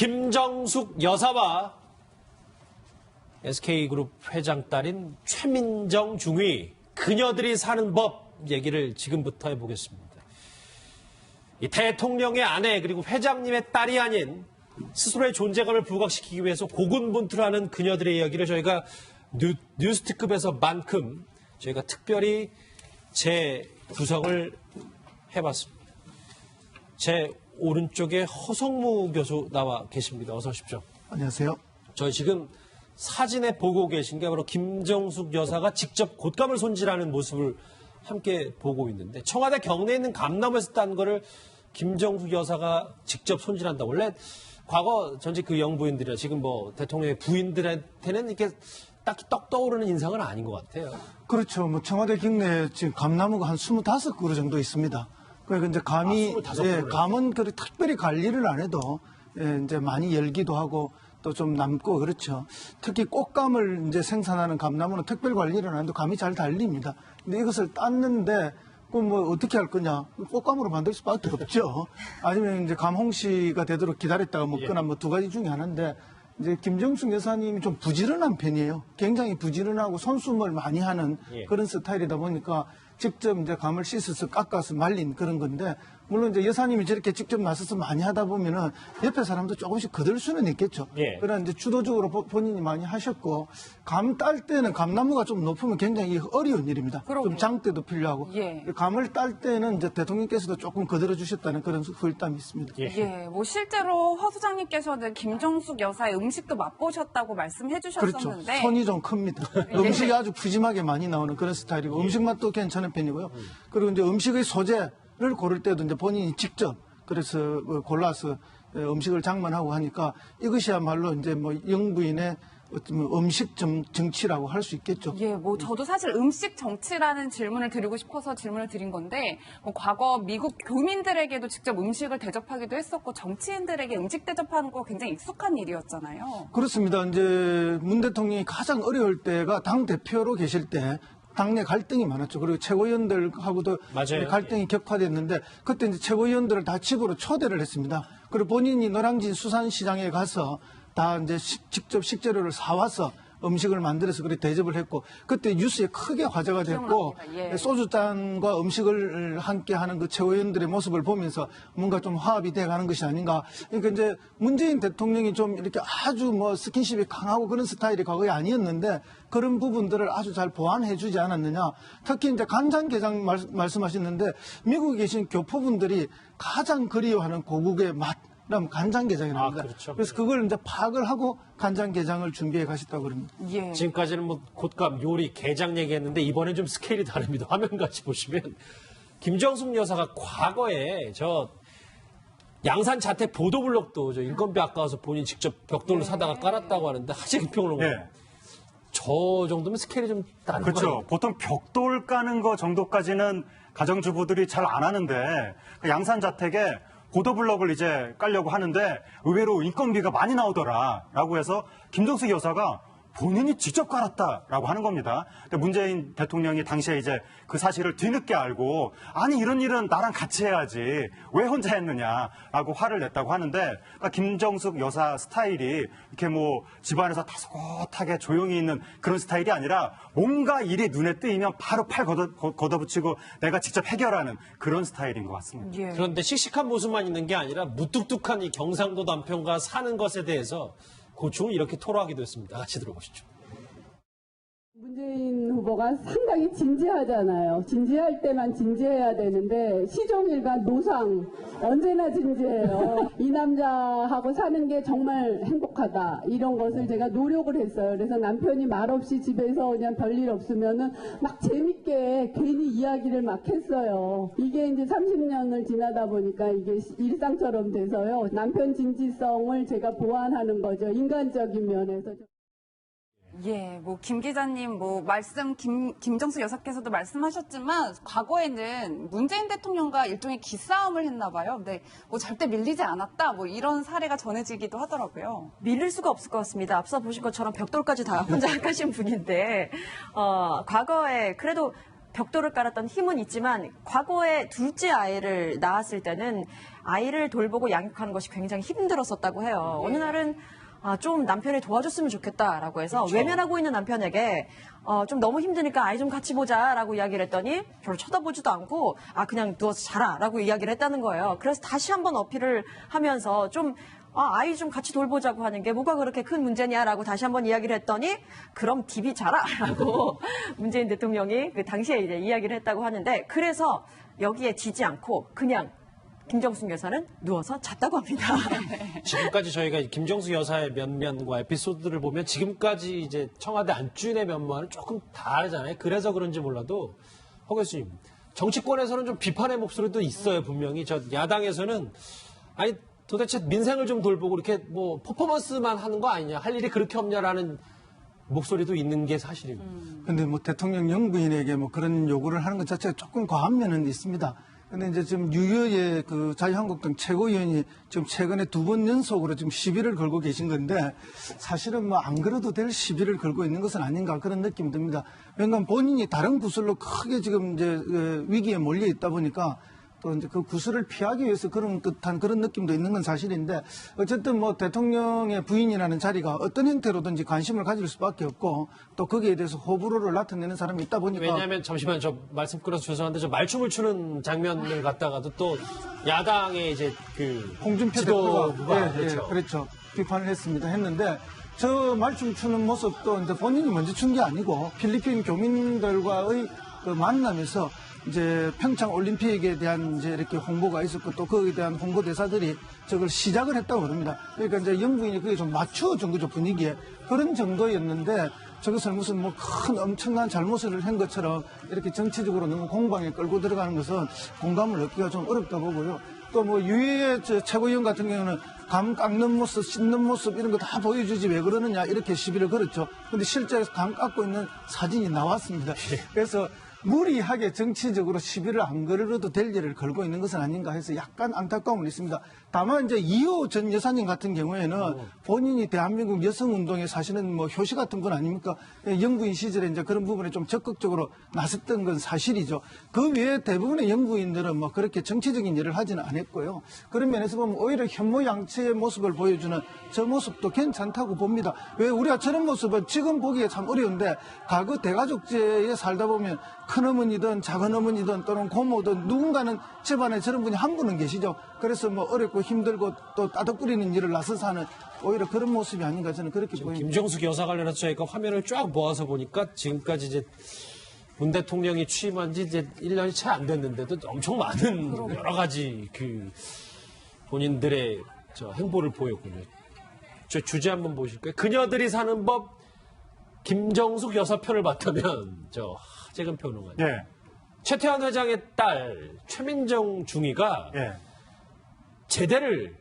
김정숙 여사와 SK그룹 회장 딸인 최민정 중위 그녀들이 사는 법 얘기를 지금부터 해보겠습니다. 이 대통령의 아내 그리고 회장님의 딸이 아닌 스스로의 존재감을 부각시키기 위해서 고군분투하는 그녀들의 이야기를 저희가 뉴, 뉴스특급에서만큼 저희가 특별히 재 구성을 해봤습니다. 제 오른쪽에 허성무 교수 나와 계십니다. 어서 오십시오. 안녕하세요. 저희 지금 사진에 보고 계신 게 바로 김정숙 여사가 직접 곶감을 손질하는 모습을 함께 보고 있는데 청와대 경내에 있는 감나무에서 딴 거를 김정숙 여사가 직접 손질한다. 원래 과거 전직 그 영부인들이나 지금 뭐 대통령의 부인들한테는 이렇게 딱히 떡 떠오르는 인상은 아닌 것 같아요. 그렇죠. 뭐 청와대 경내에 지금 감나무가 한 25그루 정도 있습니다. 그러니까 이제 감이, 아, 25 예. 감은 그 특별히 관리를 안 해도 예, 이제 많이 열기도 하고 또 좀 남고 그렇죠. 특히 꽃감을 이제 생산하는 감나무는 특별 관리를 안 해도 감이 잘 달립니다. 근데 이것을 땄는데 그럼 뭐 어떻게 할 거냐? 꽃감으로 만들 수밖에 없죠. 아니면 이제 감홍시가 되도록 기다렸다가 먹거나 뭐두 가지 중에 하나인데 이제 김정숙 여사님이 좀 부지런한 편이에요. 굉장히 부지런하고 손수을 많이 하는 예. 그런 스타일이다 보니까 직접 이제 감을 씻어서 깎아서 말린 그런 건데 물론 이제 여사님이 저렇게 직접 나서서 많이 하다 보면은 옆에 사람도 조금씩 거들 수는 있겠죠. 예. 그러나 이제 주도적으로 보- 본인이 많이 하셨고 감 딸 때는 감나무가 좀 높으면 굉장히 어려운 일입니다. 그러게요. 좀 장대도 필요하고 예. 감을 딸 때는 이제 대통령께서도 조금 거들어 주셨다는 그런 후일담이 있습니다. 예. 예, 뭐 실제로 허 수장님께서는 김정숙 여사의 음식도 맛보셨다고 말씀해 그렇죠. 주셨었는데 손이 좀 큽니다. 음식이 아주 푸짐하게 많이 나오는 그런 스타일이고 음식 맛도 괜찮은 편이고요. 그리고 이제 음식의 소재를 고를 때도 이제 본인이 직접 그래서 그 골라서 음식을 장만하고 하니까 이것이야말로 이제 뭐 영부인의 뭐 음식 정- 정치라고 할 수 있겠죠. 예, 뭐 저도 사실 음식 정치라는 질문을 드리고 싶어서 질문을 드린 건데 뭐 과거 미국 교민들에게도 직접 음식을 대접하기도 했었고 정치인들에게 음식 대접하는 거 굉장히 익숙한 일이었잖아요. 그렇습니다. 이제 문 대통령이 가장 어려울 때가 당 대표로 계실 때 당내 갈등이 많았죠. 그리고 최고위원들하고도 맞아요. 갈등이 격화됐는데 그때 이제 최고위원들을 다 집으로 초대를 했습니다. 그리고 본인이 노량진 수산시장에 가서 다 이제 식- 직접 식재료를 사와서 음식을 만들어서 그렇게 대접을 했고 그때 뉴스에 크게 화제가 됐고. 예. 소주잔과 음식을 함께 하는 그 최고위원들의 모습을 보면서 뭔가 좀 화합이 돼 가는 것이 아닌가. 그러니까 이제 문재인 대통령이 좀 이렇게 아주 뭐 스킨십이 강하고 그런 스타일이 과거에 아니었는데 그런 부분들을 아주 잘 보완해 주지 않았느냐. 특히 이제 간장게장 말, 말씀하셨는데 미국에 계신 교포분들이 가장 그리워하는 고국의 맛. 그럼 간장게장이랍니다. 아, 그렇죠. 그래서 그걸 이제 파악을 하고 간장게장을 준비해 가셨다고 그럽니다. 예. 지금까지는 뭐 곶감, 요리, 게장 얘기했는데 이번엔 좀 스케일이 다릅니다. 화면 같이 보시면 김정숙 여사가 과거에 저 양산 자택 보도블록도 저 인건비 아까워서 본인 직접 벽돌로 사다가 깔았다고 하는데 하재기 평론가 예. 저 정도면 스케일이 좀 다른 거 그렇죠. 보통 벽돌 까는 거 정도까지는 가정주부들이 잘 안 하는데 그 양산 자택에 보도블럭을 이제 깔려고 하는데 의외로 인건비가 많이 나오더라라고 해서 김정숙 여사가 본인이 직접 깔았다라고 하는 겁니다. 근데 문재인 대통령이 당시에 이제 그 사실을 뒤늦게 알고 아니 이런 일은 나랑 같이 해야지 왜 혼자 했느냐라고 화를 냈다고 하는데 그러니까 김정숙 여사 스타일이 이렇게 뭐 집안에서 다소곳하게 조용히 있는 그런 스타일이 아니라 뭔가 일이 눈에 뜨이면 바로 팔 걷어, 걷- 걷어붙이고 내가 직접 해결하는 그런 스타일인 것 같습니다. 예. 그런데 씩씩한 모습만 있는 게 아니라 무뚝뚝한 이 경상도 남편과 사는 것에 대해서 고충을 이렇게 토로하기도 했습니다. 같이 들어보시죠. 문재인 후보가 상당히 진지하잖아요. 진지할 때만 진지해야 되는데 시종일관 노상 언제나 진지해요. 이 남자하고 사는 게 정말 행복하다 이런 것을 제가 노력을 했어요. 그래서 남편이 말없이 집에서 그냥 별일 없으면은 막 재밌게 괜히 이야기를 막 했어요. 이게 이제 30년을 지나다 보니까 이게 일상처럼 돼서요. 남편 진지성을 제가 보완하는 거죠. 인간적인 면에서. 예, 뭐 김 기자님 뭐 말씀 김 김정숙 여사께서도 말씀하셨지만 과거에는 문재인 대통령과 일종의 기싸움을 했나 봐요. 근데 뭐 절대 밀리지 않았다. 뭐 이런 사례가 전해지기도 하더라고요. 밀릴 수가 없을 것 같습니다. 앞서 보신 것처럼 벽돌까지 다 혼자 까신 분인데, 어, 과거에 그래도 벽돌을 깔았던 힘은 있지만 과거에 둘째 아이를 낳았을 때는 아이를 돌보고 양육하는 것이 굉장히 힘들었었다고 해요. 어느 날은 아, 좀 남편이 도와줬으면 좋겠다라고 해서 외면하고 있는 남편에게 어, 좀 너무 힘드니까 아이 좀 같이 보자라고 이야기를 했더니 별로 쳐다보지도 않고 아 그냥 누워서 자라라고 이야기를 했다는 거예요. 그래서 다시 한번 어필을 하면서 좀 아, 아이 좀 같이 돌보자고 하는 게 뭐가 그렇게 큰 문제냐라고 다시 한번 이야기를 했더니 그럼 DB 자라라고 문재인 대통령이 그 당시에 이제 이야기를 했다고 하는데 그래서 여기에 지지 않고 그냥 김정숙 여사는 누워서 잤다고 합니다. 지금까지 저희가 김정수 여사의 면면과 에피소드를 보면 지금까지 이제 청와대 안주인의 면모와는 조금 다르잖아요. 그래서 그런지 몰라도 허 교수님 정치권에서는 좀 비판의 목소리도 있어요. 분명히 저 야당에서는 아니 도대체 민생을 좀 돌보고 이렇게 뭐 퍼포먼스만 하는 거 아니냐 할 일이 그렇게 없냐라는 목소리도 있는 게 사실입니다. 근데 뭐 대통령 영부인에게 뭐 그런 요구를 하는 것 자체가 조금 과한 면은 있습니다. 근데 이제 지금 유여의 그 자유한국당 최고위원이 지금 최근에 두 번 연속으로 지금 시비를 걸고 계신 건데 사실은 뭐 안 그래도 될 시비를 걸고 있는 것은 아닌가 그런 느낌이 듭니다. 왜냐하면 본인이 다른 구슬로 크게 지금 이제 어, 위기에 몰려 있다 보니까 또 이제 그 구슬을 피하기 위해서 그런 듯한 그런 느낌도 있는 건 사실인데 어쨌든 뭐 대통령의 부인이라는 자리가 어떤 형태로든지 관심을 가질 수밖에 없고 또 거기에 대해서 호불호를 나타내는 사람이 있다 보니까 왜냐하면 잠시만 저 말씀 끊어서 죄송한데 저 말춤을 추는 장면을 갖다가도 또 야당의 이제 그 홍준표 대표가 예, 그렇죠. 예, 그렇죠. 비판을 했습니다. 했는데 저 말춤 추는 모습도 이제 본인이 먼저 춘 게 아니고 필리핀 교민들과의 그 만남에서 이제 평창 올림픽에 대한 이제 이렇게 홍보가 있었고 또 거기에 대한 홍보 대사들이 저걸 시작을 했다고 그럽니다. 그러니까 이제 영부인이 그게 좀 맞추어준 거죠 분위기에 그런 정도였는데 저것을 무슨 뭐 큰 엄청난 잘못을 한 것처럼 이렇게 정치적으로 너무 공방에 끌고 들어가는 것은 공감을 얻기가 좀 어렵다 보고요. 또 뭐 유해의 저 최고위원 같은 경우는 감 깎는 모습, 씻는 모습 이런 거 다 보여주지 왜 그러느냐 이렇게 시비를 걸었죠. 근데 실제 감 깎고 있는 사진이 나왔습니다. 그래서 무리하게 정치적으로 시비를 안 걸어도 될 일을 걸고 있는 것은 아닌가 해서 약간 안타까움은 있습니다. 다만 이제 이호 전 여사님 같은 경우에는 본인이 대한민국 여성운동에 사실은 뭐 효시 같은 분 아닙니까? 영부인 시절에 이제 그런 부분에 좀 적극적으로 나섰던 건 사실이죠. 그 외에 대부분의 영부인들은 뭐 그렇게 정치적인 일을 하지는 않았고요. 그런 면에서 보면 오히려 현모양처의 모습을 보여주는 저 모습도 괜찮다고 봅니다. 왜 우리가 저런 모습은 지금 보기에 참 어려운데 과거 대가족제에 살다 보면 큰 어머니든 작은 어머니든 또는 고모든 누군가는 집안에 저런 분이 한 분은 계시죠. 그래서 뭐 어렵고 힘들고 또 따덕거리는 일을 나서서 하는 오히려 그런 모습이 아닌가 저는 그렇게 보입니다. 김정숙 여사 관련해서 저희가 화면을 쫙 모아서 보니까 지금까지 이제 문 대통령이 취임한 지 이제 1년이 채 안 됐는데도 엄청 많은 여러 가지 그 본인들의 저 행보를 보였군요. 저 주제 한번 보실까요? 그녀들이 사는 법 김정숙 여사 편을 봤다면 저 하재근 평론가 예, 최태환 회장의 딸 최민정 중위가 예, 제대를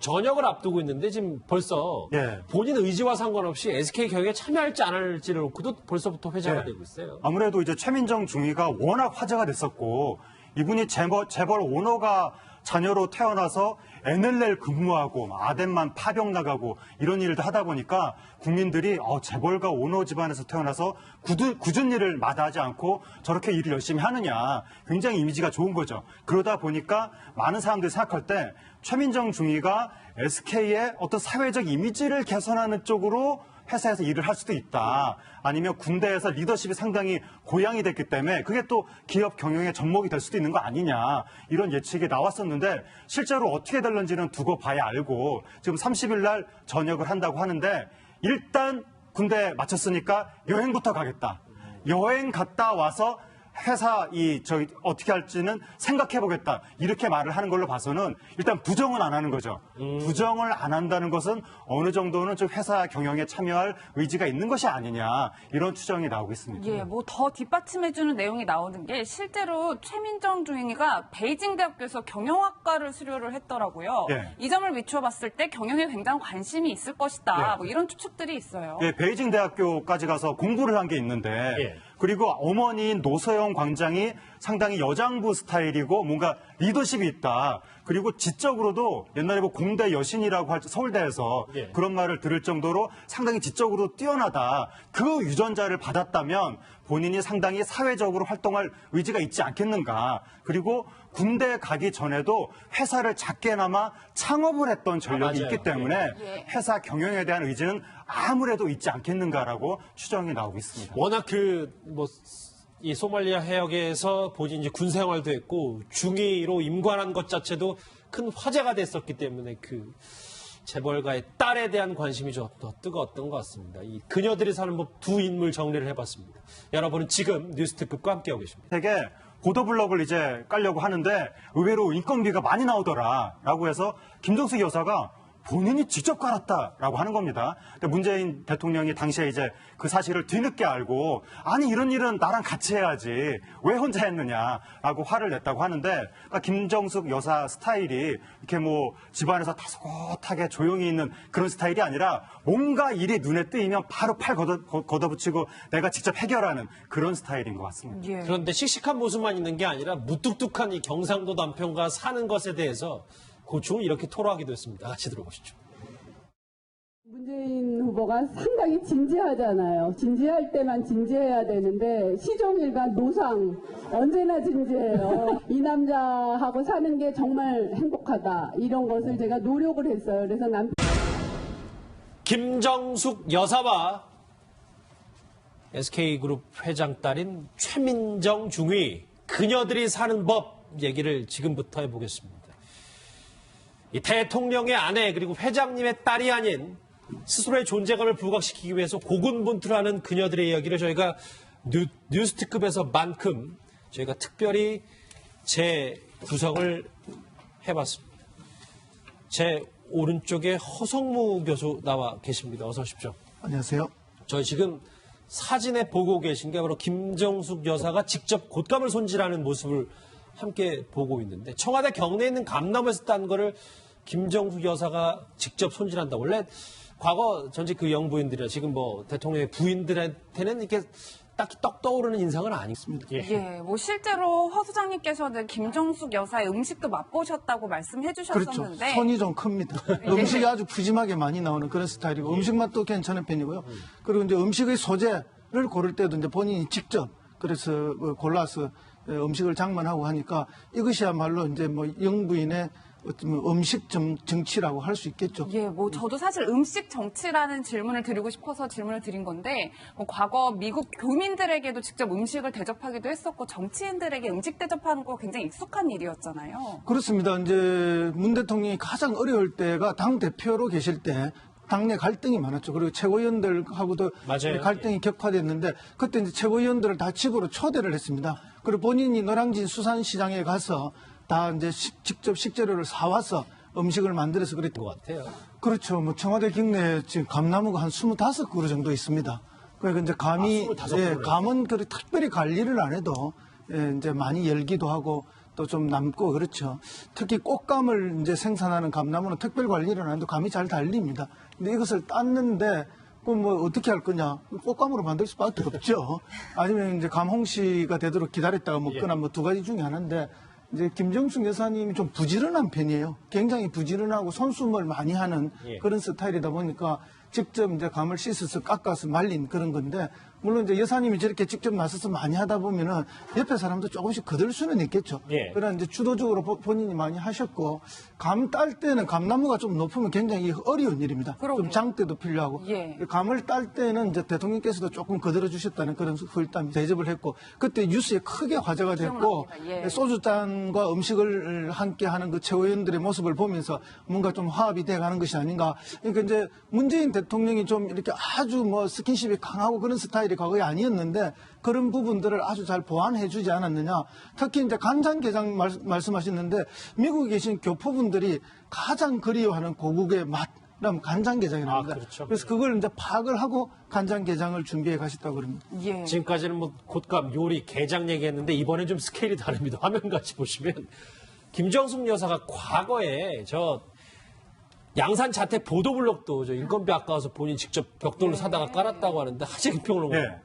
전역을 앞두고 있는데 지금 벌써 예. 본인 의지와 상관없이 SK 경기에 참여할지 안 할지를 놓고도 벌써부터 회자가 예. 되고 있어요. 아무래도 이제 최민정 중위가 워낙 화제가 됐었고 이분이 재벌, 재벌 오너가 자녀로 태어나서 NLL 근무하고 아덴만 파병 나가고 이런 일도 하다 보니까 국민들이 어, 재벌가 오너 집안에서 태어나서 굳은, 굳은 일을 마다하지 않고 저렇게 일을 열심히 하느냐 굉장히 이미지가 좋은 거죠. 그러다 보니까 많은 사람들이 생각할 때 최민정 중위가 SK의 어떤 사회적 이미지를 개선하는 쪽으로 회사에서 일을 할 수도 있다. 아니면 군대에서 리더십이 상당히 고양이 됐기 때문에 그게 또 기업 경영의 접목이 될 수도 있는 거 아니냐. 이런 예측이 나왔었는데 실제로 어떻게 될런지는 두고 봐야 알고 지금 30일 날 전역을 한다고 하는데 일단 군대 마쳤으니까 여행부터 가겠다. 여행 갔다 와서 회사 이 저기 어떻게 할지는 생각해 보겠다 이렇게 말을 하는 걸로 봐서는 일단 부정은 안 하는 거죠. 부정을 안 한다는 것은 어느 정도는 좀 회사 경영에 참여할 의지가 있는 것이 아니냐 이런 추정이 나오고 있습니다. 예, 뭐 더 뒷받침해주는 내용이 나오는 게 실제로 최민정 중위가 베이징 대학교에서 경영학과를 수료를 했더라고요. 예. 이 점을 비추어봤을 때 경영에 굉장히 관심이 있을 것이다. 예. 뭐 이런 추측들이 있어요. 예, 베이징 대학교까지 가서 공부를 한 게 있는데 예. 그리고 어머니인 노서영 광장이 상당히 여장부 스타일이고 뭔가 리더십이 있다. 그리고 지적으로도 옛날에 뭐 공대 여신이라고 할 서울대에서 예. 그런 말을 들을 정도로 상당히 지적으로 뛰어나다. 그 유전자를 받았다면 본인이 상당히 사회적으로 활동할 의지가 있지 않겠는가. 그리고 군대 가기 전에도 회사를 작게나마 창업을 했던 전력이 아. 있기 때문에 예. 회사 경영에 대한 의지는 아무래도 있지 않겠는가라고 추정이 나오고 있습니다. 워낙 그, 뭐, 이 소말리아 해역에서 본인 이제 군 생활도 했고, 중위로 임관한 것 자체도 큰 화제가 됐었기 때문에 그, 재벌가의 딸에 대한 관심이 좀 더 뜨거웠던 것 같습니다. 이 그녀들이 사는 법 두 인물 정리를 해봤습니다. 여러분은 지금 뉴스특급과 함께하고 계십니다. 되게 보도블럭을 이제 깔려고 하는데 의외로 인건비가 많이 나오더라라고 해서 김정숙 여사가 본인이 직접 깔았다라고 하는 겁니다. 근데 문재인 대통령이 당시에 이제 그 사실을 뒤늦게 알고 아니 이런 일은 나랑 같이 해야지 왜 혼자 했느냐라고 화를 냈다고 하는데 그러니까 김정숙 여사 스타일이 이렇게 뭐 집안에서 다소곳하게 조용히 있는 그런 스타일이 아니라 뭔가 일이 눈에 뜨이면 바로 팔 걷어, 걷어붙이고 내가 직접 해결하는 그런 스타일인 것 같습니다. 예. 그런데 씩씩한 모습만 있는 게 아니라 무뚝뚝한 이 경상도 남편과 사는 것에 대해서 고충을 이렇게 토로하기도 했습니다. 같이 들어보시죠. 문재인 후보가 상당히 진지하잖아요. 진지할 때만 진지해야 되는데 시종일관 노상 언제나 진지해요. 이 남자하고 사는 게 정말 행복하다. 이런 것을 제가 노력을 했어요. 그래서 남편 김정숙 여사와 SK그룹 회장 딸인 최민정 중위 그녀들이 사는 법 얘기를 지금부터 해보겠습니다. 이 대통령의 아내 그리고 회장님의 딸이 아닌 스스로의 존재감을 부각시키기 위해서 고군분투하는 그녀들의 이야기를 저희가 뉴, 뉴스특급에서만큼 저희가 특별히 재구성을 해봤습니다. 제 오른쪽에 허성무 교수 나와 계십니다. 어서 오십시오. 안녕하세요. 저희 지금 사진에 보고 계신 게 바로 김정숙 여사가 직접 곶감을 손질하는 모습을 함께 보고 있는데 청와대 경내에 있는 감나무에서 딴 거를 김정숙 여사가 직접 손질한다. 원래 과거 전직 그 영부인들이나 지금 뭐 대통령의 부인들한테는 이렇게 딱히 떡 떠오르는 인상은 아니습니다. 예. 예, 뭐 실제로 허 수장님께서는 김정숙 여사의 음식도 맛보셨다고 말씀해 그렇죠. 주셨었는데 손이 좀 큽니다. 음식이 아주 푸짐하게 많이 나오는 그런 스타일이고 음식 맛도 괜찮은 편이고요. 그리고 이제 음식의 소재를 고를 때도 이제 본인이 직접 그래서 그 골라서 음식을 장만하고 하니까 이것이야말로 이제 뭐 영부인의 어떤 음식 정, 정치라고 할 수 있겠죠. 예, 뭐 저도 사실 음식 정치라는 질문을 드리고 싶어서 질문을 드린 건데 뭐 과거 미국 교민들에게도 직접 음식을 대접하기도 했었고 정치인들에게 음식 대접하는 거 굉장히 익숙한 일이었잖아요. 그렇습니다. 이제 문 대통령이 가장 어려울 때가 당 대표로 계실 때 당내 갈등이 많았죠. 그리고 최고위원들하고도 맞아요. 갈등이 격화됐는데 그때 이제 최고위원들을 다 집으로 초대를 했습니다. 그리고 본인이 노량진 수산시장에 가서 다 이제 식- 직접 식재료를 사와서 음식을 만들어서 그랬던 것 같아요. 그렇죠. 뭐 청와대境내에 지금 감나무가 한 25그루 정도 있습니다. 그러니까 이제 감이 아, 25 예? 감은 그 특별히 관리를 안 해도 예, 이제 많이 열기도 하고 또 좀 남고 그렇죠. 특히 꽃감을 이제 생산하는 감나무는 특별 관리를 안 해도 감이 잘 달립니다. 근데 이것을 땄는데 그럼 뭐 어떻게 할 거냐? 꽃감으로 만들 수밖에 없죠. 아니면 이제 감홍 씨가 되도록 기다렸다가 먹거나 뭐 두 가지 중에 하나인데 이제 김정숙 여사님이 좀 부지런한 편이에요. 굉장히 부지런하고 손수을 많이 하는 예. 그런 스타일이다 보니까 직접 이제 감을 씻어서 깎아서 말린 그런 건데 물론 이제 여사님이 저렇게 직접 나서서 많이 하다 보면은 옆에 사람도 조금씩 거들 수는 있겠죠. 예. 그러나 이제 주도적으로 보- 본인이 많이 하셨고 감 딸 때는 감나무가 좀 높으면 굉장히 어려운 일입니다. 그러게요. 좀 장대도 필요하고 예. 감을 딸 때는 이제 대통령께서도 조금 거들어 주셨다는 그런 후일담 대접을 했고 그때 뉴스에 크게 화제가 됐고. 예. 소주잔과 음식을 함께 하는 그 최고위원들의 모습을 보면서 뭔가 좀 화합이 돼 가는 것이 아닌가. 그러니까 이제 문재인 대통령이 좀 이렇게 아주 뭐 스킨십이 강하고 그런 스타일이 과거에 아니었는데 그런 부분들을 아주 잘 보완해 주지 않았느냐. 특히 이제 간장게장 말, 말씀하셨는데 미국에 계신 교포분들이 가장 그리워하는 고국의 맛. 그럼 간장게장이랍니다. 아, 그렇죠. 그래서 그걸 이제 파악을 하고 간장게장을 준비해 가셨다고 그럽니다. 예. 지금까지는 뭐 곶감, 요리, 게장 얘기했는데 이번엔 좀 스케일이 다릅니다. 화면 같이 보시면 김정숙 여사가 과거에 저 양산 자택 보도블록도 저 인건비 아까워서 본인 직접 벽돌로 사다가 깔았다고 하는데 하재기 평론가 예.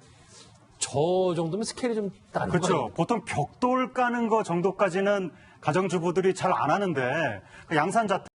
저 정도면 스케일이 좀 다른 그렇죠. 거예요. 보통 벽돌 까는 거 정도까지는 가정주부들이 잘 안 하는데 그 양산 자태